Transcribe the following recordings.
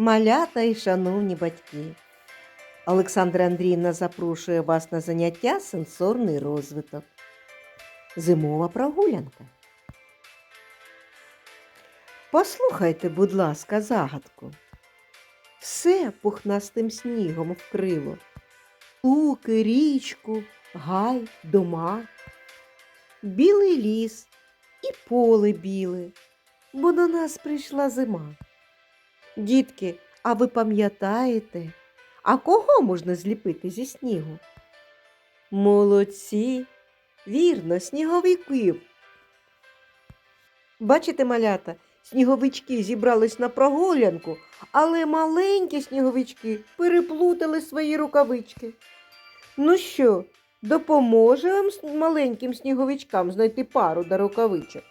Малята і шановні батьки. Олександра Андріївна запрошує вас на заняття сенсорний розвиток. Зимова прогулянка. Послухайте, будь ласка, загадку. Все пухнастим снігом вкрило. Луки, річку, гай, дома. Білий ліс і поле біле, бо до нас прийшла зима. Дітки, а ви пам'ятаєте, а кого можна зліпити зі снігу? Молодці, вірно, сніговиків. Бачите, малята, сніговички зібрались на прогулянку, але маленькі сніговички переплутали свої рукавички. Ну що, допоможе вам маленьким сніговичкам знайти пару до рукавичок?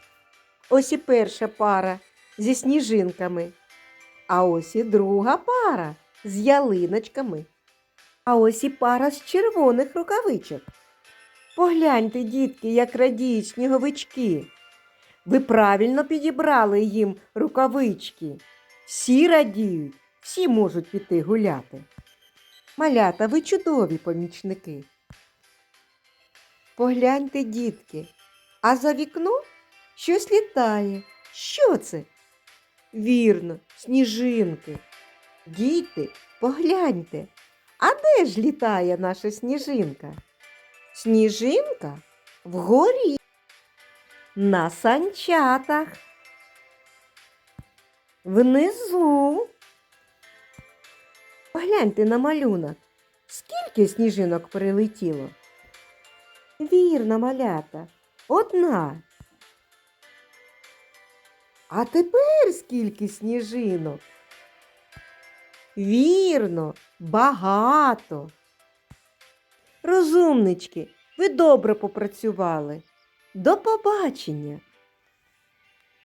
Ось і перша пара зі сніжинками. А ось і друга пара з ялиночками. А ось і пара з червоних рукавичок. Погляньте, дітки, як радіють сніговички. Ви правильно підібрали їм рукавички. Всі радіють, всі можуть піти гуляти. Малята, ви чудові помічники. Погляньте, дітки, а за вікном щось літає. Що це? Вірно, сніжинки. Діти, погляньте, а де ж літає наша сніжинка? Сніжинка вгорі. На санчатах. Внизу. Погляньте на малюнок. Скільки сніжинок прилетіло? Вірно, малята, одна. А тепер скільки сніжинок? Вірно, багато. Розумнички, ви добре попрацювали. До побачення!